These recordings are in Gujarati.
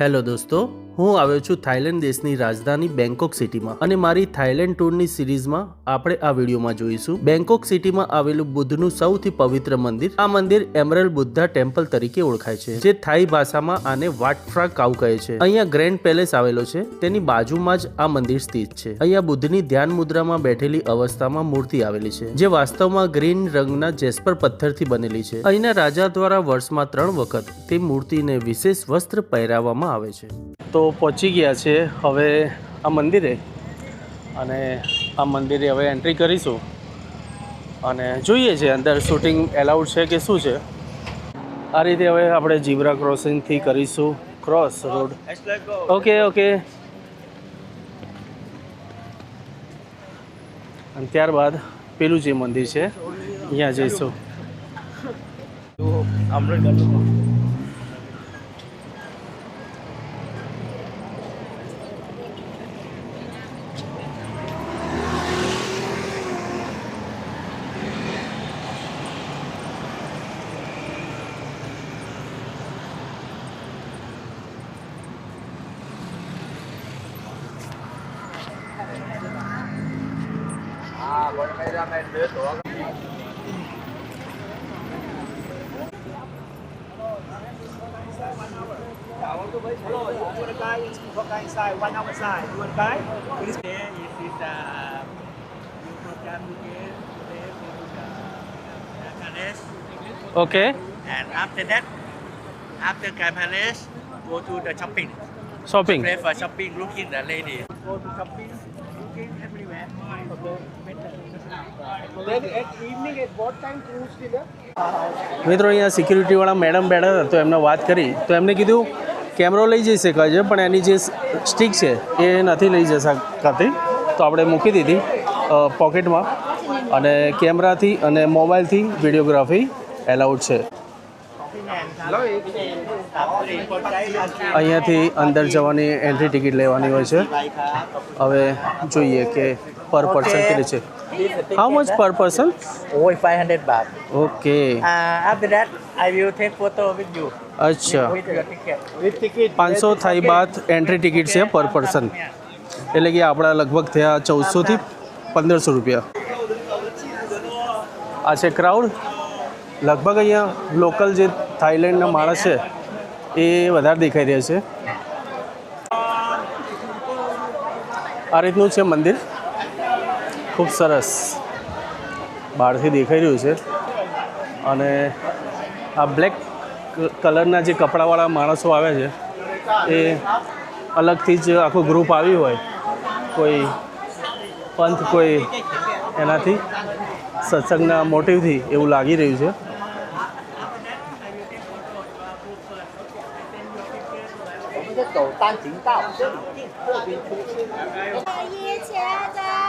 હેલો દોસ્તો હું આવ્યો છું થાઇલેન્ડ દેશની રાજધાની બેંકોક સિટીમાં અને મારી થાઇલેન્ડ ટૂરની સિરીઝમાં આપણે આ વિડીયોમાં જોઈશું. બેંકોક સિટીમાં આવેલું બુદ્ધનું સૌથી પવિત્ર મંદિર. આ મંદિર એમરલ બુદ્ધા ટેમ્પલ તરીકે ઓળખાય છે, જે થાઈ ભાષામાં આને વાટફ્રા કાવ કહે છે. અહીંયા ગ્રેન્ડ પેલેસ આવેલો છે, તેની બાજુમાં જ આ મંદિર સ્થિત છે. અહીંયા બુદ્ધની ધ્યાન મુદ્રામાં બેઠેલી અવસ્થામાં મૂર્તિ આવેલી છે, જે વાસ્તવમાં ગ્રીન રંગના જેસ્પર પથ્થરથી બનેલી છે. અહીંના રાજા દ્વારા વર્ષમાં ત્રણ વખત તે મૂર્તિને વિશેષ વસ્ત્ર પહેરાવવામાં આવે છે. તો પહોંચી ગયા છે હવે આ મંદિરે. અને આ મંદિરે હવે એન્ટ્રી કરીશું. અને જોઈએ છે અંદર શૂટિંગ એલાઉડ છે કે શું છે. આ રીતે હવે આપણે જીબ્રા ક્રોસિંગથી કરીશું. ક્રોસ રોડ ઓકે ઓકે અને ત્યારબાદ પેલું જે મંદિર છે, અહીંયા જઈશું. Okay. And after that, after Grand Palace, go to the shopping. Shopping. Play for shopping, looking the lady. Go to shopping. મિત્રો અહીંયા સિક્યુરિટીવાળા મેડમ બેઠા હતા તો એમને વાત કરી. તો એમને કીધું કેમેરો લઈ જઈ શકાય છે પણ એની જે સ્ટિક છે એ નથી લઈ જઈ શકાતી તો આપણે મૂકી દીધી પોકેટમાં અને કેમેરાથી અને મોબાઈલથી વિડીયોગ્રાફી એલાઉડ છે. અહીંયાથી અંદર જવાની એન્ટ્રી ટિકિટ લેવાની હોય છે. હવે જોઈએ કે પર પર્સન કેટલી છે. How much per person Oh, 500 baht. Okay Uh, after that, I will take photo with you. અચ્છા. પાંચસો થાઈ બાદ એન્ટ્રી ટિકિટ છે પર પર્સન એટલે કે આપણા લગભગ થયા ચૌદસોથી પંદરસો રૂપિયા. આ છે ક્રાઉડ લગભગ અહીંયા લોકલ જે થાઈલેન્ડના માણસ છે એ વધારે દેખાઈ રહ્યા છે. આ રીતનું છે મંદિર. ખૂબ સરસ બહારથી દેખાઈ રહ્યું છે અને આ બ્લેક કલરના જે કપડાવાળા માણસો આવે છે એ અલગથી જ આખું ગ્રુપ આવ્યું હોય કોઈ પંથ કોઈ એનાથી સત્સંગના મોટિવથી એવું લાગી રહ્યું છે一切的，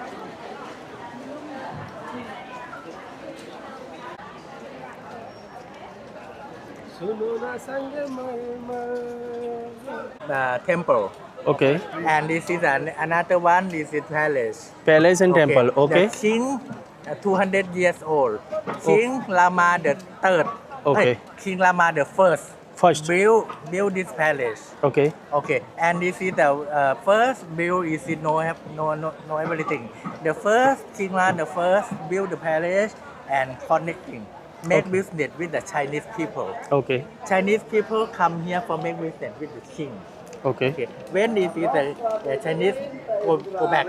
The temple. Okay. And this is an, another one. This is palace. Palace and temple. Okay. The king, uh, 200 years old. Oh. King Lama the third. Okay. Hey, king Lama the first. First. Build build this palace. Okay. Okay. And this is the uh, first build. Is it no no no no everything. The first King Lama the first build the palace and connecting make business with the Chinese people. Okay. Chinese people come here for make business with the king. Okay. okay. When this is the, the Chinese go, go back,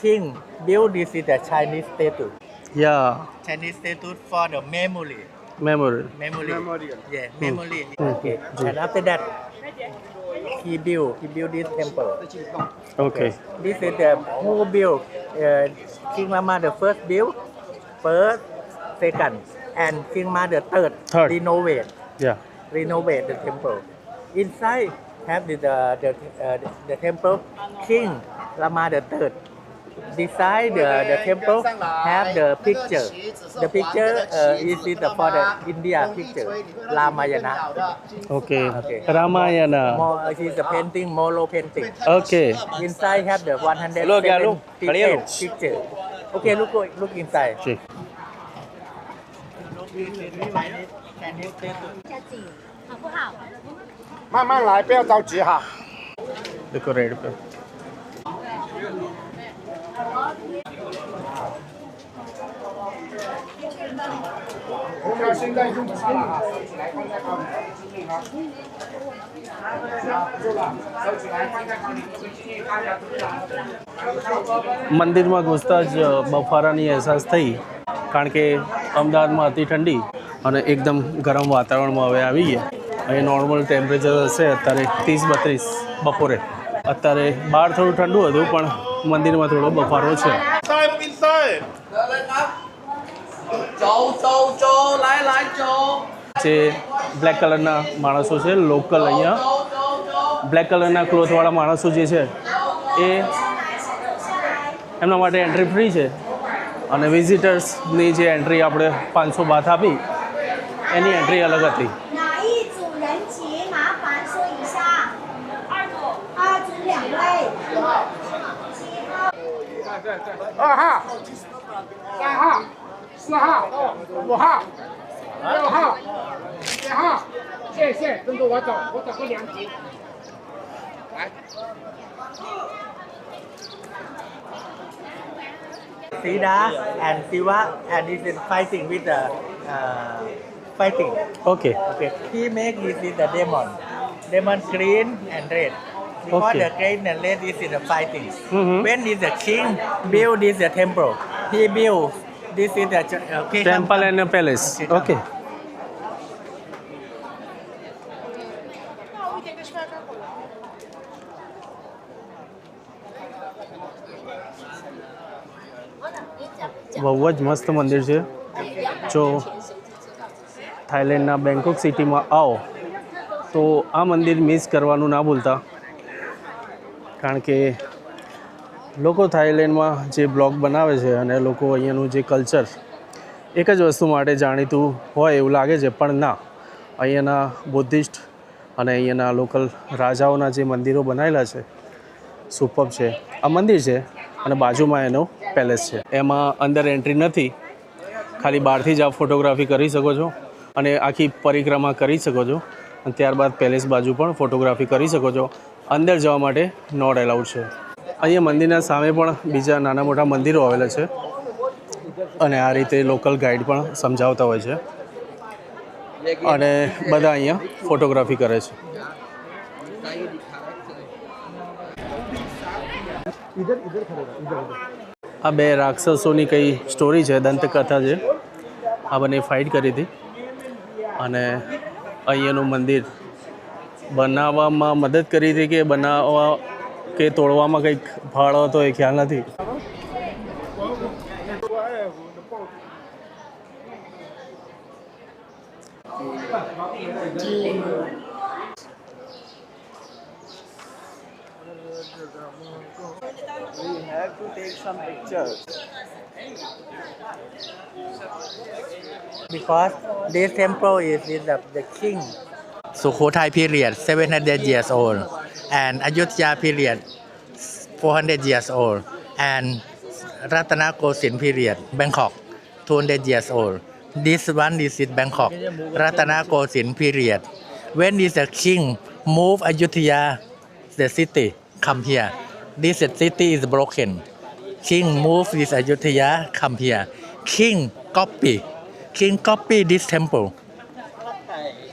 king build this is the Chinese statue. Yeah. Chinese statue for the memory. Memory. Memory. Memorial. Yeah, hmm. memory. Mm. Okay. Mm. And after that, he built he built this temple. Okay. okay. This is the who built uh, King Mama the first built, first, second and King Ma the third, Third. renovate Yeah. renovate the temple. Inside have the the the, uh, the- temple King Lama the third. Beside the, the temple have the picture. The picture uh, is the for the India picture Ramayana. Okay. Okay. Ramayana. More, it is the painting Molo painting. Okay. Inside have the 100 Hello, picture. Okay, look look inside. Okay. 好不好？慢慢来，不要着急哈。 देखो रेड पे我们现在用它了啊，收起来放在包里，继续哈。收了，收起来放在包里，继续大家知道。 મંદિરમાં ઘૂસતા જ બફારાની અહેસાસ થઈ કારણ કે અમદાવાદમાં હતી ઠંડી અને એકદમ ગરમ વાતાવરણમાં હવે આવી ગયા. અહીં નોર્મલ ટેમ્પરેચર હશે અત્યારે ત્રીસ બત્રીસ બપોરે. અત્યારે બહાર થોડું ઠંડુ હતું, પણ મંદિરમાં થોડો બફારો છે. જે બ્લેક કલરના માણસો છે લોકલ અહીંયા. બ્લેક કલરના ક્લોથવાળા માણસો જે છે, એ એમના માટે એન્ટ્રી ફ્રી છે. અને વિઝિટર્સની જે એન્ટ્રી આપણે પાંચસો બાથ આપી એની એન્ટ્રી અલગ હતી Sita and Siva, and he is fighting with the uh, fighting. Okay. Okay. He make is the demon, demon green and red. Because Okay. the green and red is the fighting. Mhm. When is the king build this the temple, he build this is the uh, ch- Temple and a palace. Okay. Okay. બહુ જ મસ્ત મંદિર છે. જો થાઈલેન્ડના બેંકોક સિટીમાં આવો, તો આ મંદિર મિસ કરવાનું ના ભૂલતા. કારણ કે લોકો થાઈલેન્ડમાં જે બ્લોગ બનાવે છે અને લોકો અહીંયાનું જે કલ્ચર, એક જ વસ્તુ માટે જાણીતું હોય એવું લાગે છે, પણ ના. અહીંયાના બુદ્ધિસ્ટ અને અહીંયાના લોકલ રાજાઓના જે મંદિરો બનાવેલા છે સુપબ છે. આ મંદિર છે. અને બાજુમાં એનો પેલેસ છે. એમાં અંદર એન્ટ્રી નથી. ખાલી બહારથી જ આપ ફોટોગ્રાફી કરી શકો છો અને આખી પરિક્રમા કરી શકો છો. અને ત્યારબાદ પેલેસ બાજુ પણ ફોટોગ્રાફી કરી શકો છો. અંદર જવા માટે નોટ એલાઉડ છે. અહીંયા મંદિરના સામે પણ બીજા નાના મોટા મંદિરો આવેલા છે. અને આ રીતે લોકલ ગાઈડ પણ સમજાવતા હોય છે. અને બધા અહીંયા ફોટોગ્રાફી કરે છે. આ બે રાક્ષસોની કઈ સ્ટોરી છે, દંતકથા છે. આ બંને ફાઇટ કરી હતી. અને અહીંયાનું મંદિર બનાવવામાં મદદ કરી હતી કે બનાવવા કે તોડવામાં કંઈક ફાળો હતો એ ખ્યાલ નથી. Because this temple is in the, the king Sukhothai period 700 years old and Ayutthaya period 400 years old and Ratana Kosin period Bangkok 200 years old this one is in Bangkok Ratana Kosin period when is the king move Ayutthaya the city come here this city is broken king move this Ayutthaya come here king copy king copy this temple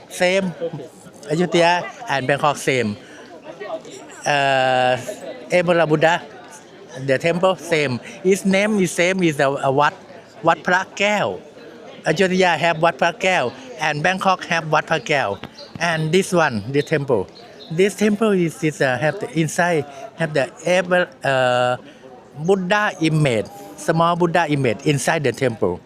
same Ayutthaya and Bangkok same uh, Emperor Buddha the temple same its name is same is a, a Wat Wat Phra Keo Ayutthaya have Wat Phra Keo and Bangkok have Wat Phra Keo and this one the temple this temple is, is uh, have the inside have the ever uh, Buddha image small Buddha image inside the temple.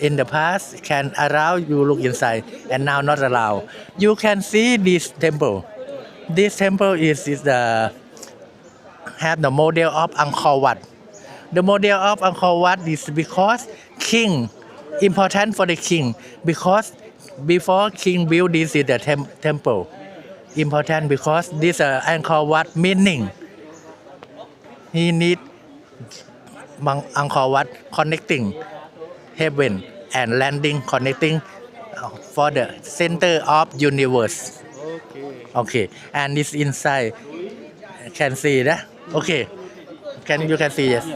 In the past can allow you look inside and now not allow. You can see this temple. This temple is, is the have the model of Angkor Wat. The model of Angkor Wat is because king important for the king because before king built this is the tem- temple important because this uh, Angkor Wat meaning. He need Angkor Wat connecting heaven and landing connecting uh, for the center of universe. Okay. And this inside. Can see that okay. Can you can see yes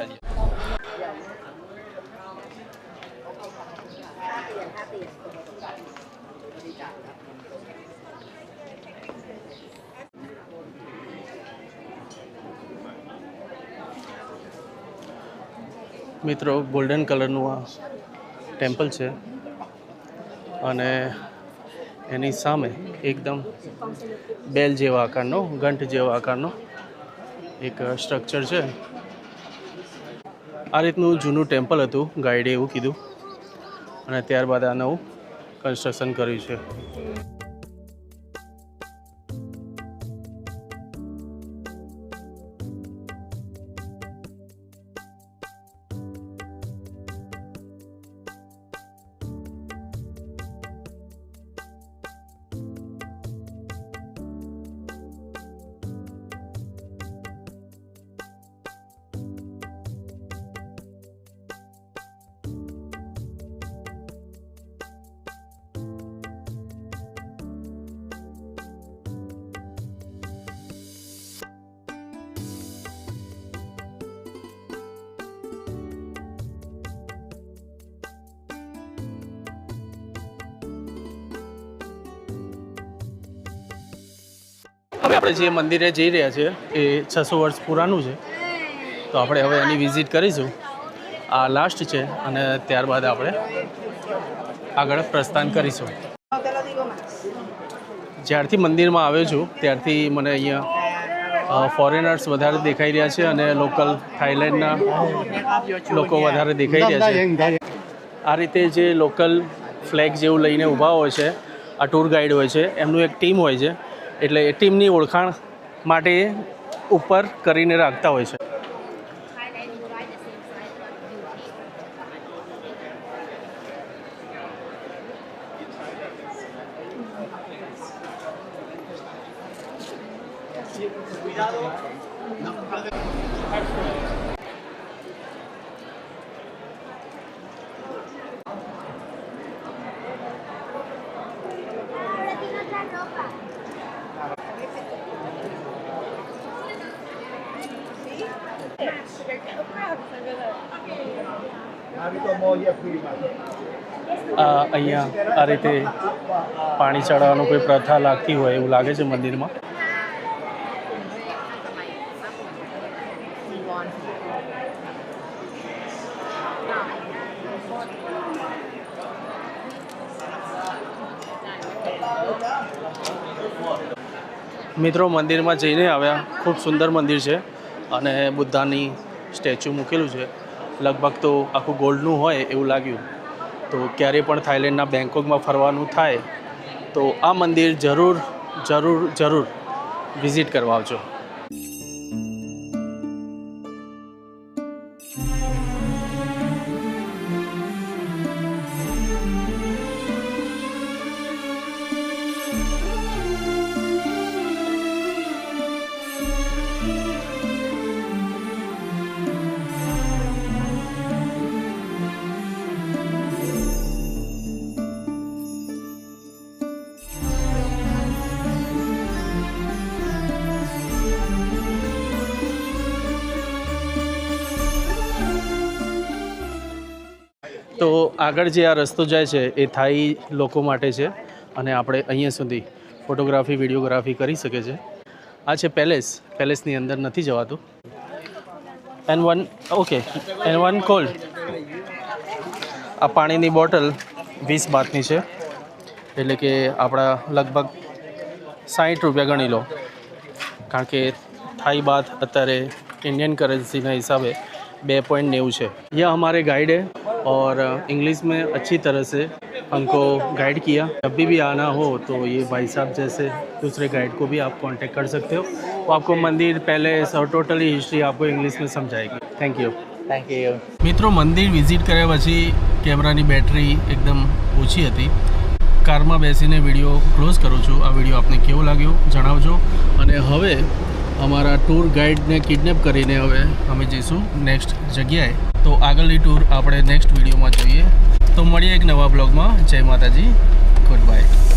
મિત્રો ગોલ્ડન કલરનું આ ટેમ્પલ છે. અને એની સામે એકદમ બેલ જેવા આકારનો, ઘંટ જેવા આકારનો એક સ્ટ્રક્ચર છે. આ રીતનું જૂનું ટેમ્પલ હતું ગાઈડે એવું કીધું. અને ત્યારબાદ આ નવું કન્સ્ટ્રક્શન કર્યું છે. હવે આપણે જે મંદિરે જઈ રહ્યા છીએ એ છસો વર્ષ પુરાનું છે. તો આપણે હવે એની વિઝિટ કરીશું. આ લાસ્ટ છે અને ત્યારબાદ આપણે આગળ પ્રસ્થાન કરીશું. જ્યારથી મંદિરમાં આવ્યો છું, ત્યારથી મને અહીંયા ફોરેનર્સ વધારે દેખાઈ રહ્યા છે અને લોકલ થાઈલેન્ડના લોકો વધારે દેખાઈ રહ્યા છે. આ રીતે જે લોકલ ફ્લેગ જેવું લઈને ઊભા હોય છે, આ ટૂર ગાઈડ હોય છે, એમનું એક ટીમ હોય છે. એટલે એ ટીમની ઓળખાણ માટે ઉપર કરીને રાખતા હોય છે. અહીંયા આ રીતે પાણી ચડાવવાનું કોઈ પ્રથા લાગતી હોય એવું લાગે છે મંદિરમાં? મિત્રો, મંદિરમાં જઈને આવ્યા. ખૂબ સુંદર મંદિર છે. અને બુદ્ધાની સ્ટેચ્યુ મૂકેલું છે. લગભગ તો આખું ગોલ્ડનું હોય એવું લાગ્યું. તો ક્યારે પણ થાઈલેન્ડના બેંકોકમાં ફરવાનું થાય તો આ મંદિર જરૂર જરૂર જરૂર વિઝિટ કરવા આવજો. તો આગળ જે આ રસ્તો જાય છે, એ થાઈ લોકો માટે છે અને આપણે અહીંયા સુધી ફોટોગ્રાફી, વિડીયોગ્રાફી કરી શકે છે આ છે પેલેસ. પેલેસની અંદર નથી જવાતું. N one okay N one cold આ પાણીની બોટલ વીસ બાથની છે. એટલે કે આપણા લગભગ સાહીઠ રૂપિયા ગણી લો. કારણ કે થાઈ બાથ અત્યારે ઇન્ડિયન કરન્સીના હિસાબે बे पॉइंट नेव है यह हमारे गाइड है और इंग्लिश में अच्छी तरह से हमको गाइड किया जब भी भी आना हो तो ये भाई साहब जैसे दूसरे गाइड को भी आप कांटेक्ट कर सकते हो वो आपको मंदिर पहले और टोटली हिस्ट्री आपको इंग्लिश में समझाएगी थैंक यू થેન્ક યુ મિત્રો મંદિર વિઝિટ કર્યા પછી કેમેરાની બેટરી એકદમ ઓછી હતી કારમાં બેસીને વિડીયો ક્લોઝ કરું છું આ વિડીયો આપને કેવો લાગ્યો જણાવજો અને હવે અમારા ટૂર ગાઈડને કિડનેપ કરીને હવે અમે જઈશું નેક્સ્ટ જગ્યાએ. તો આગળની ટૂર આપણે નેક્સ્ટ વિડીયોમાં જોઈએ. તો મળીએ એક નવા બ્લોગમાં જય માતાજી. Good bye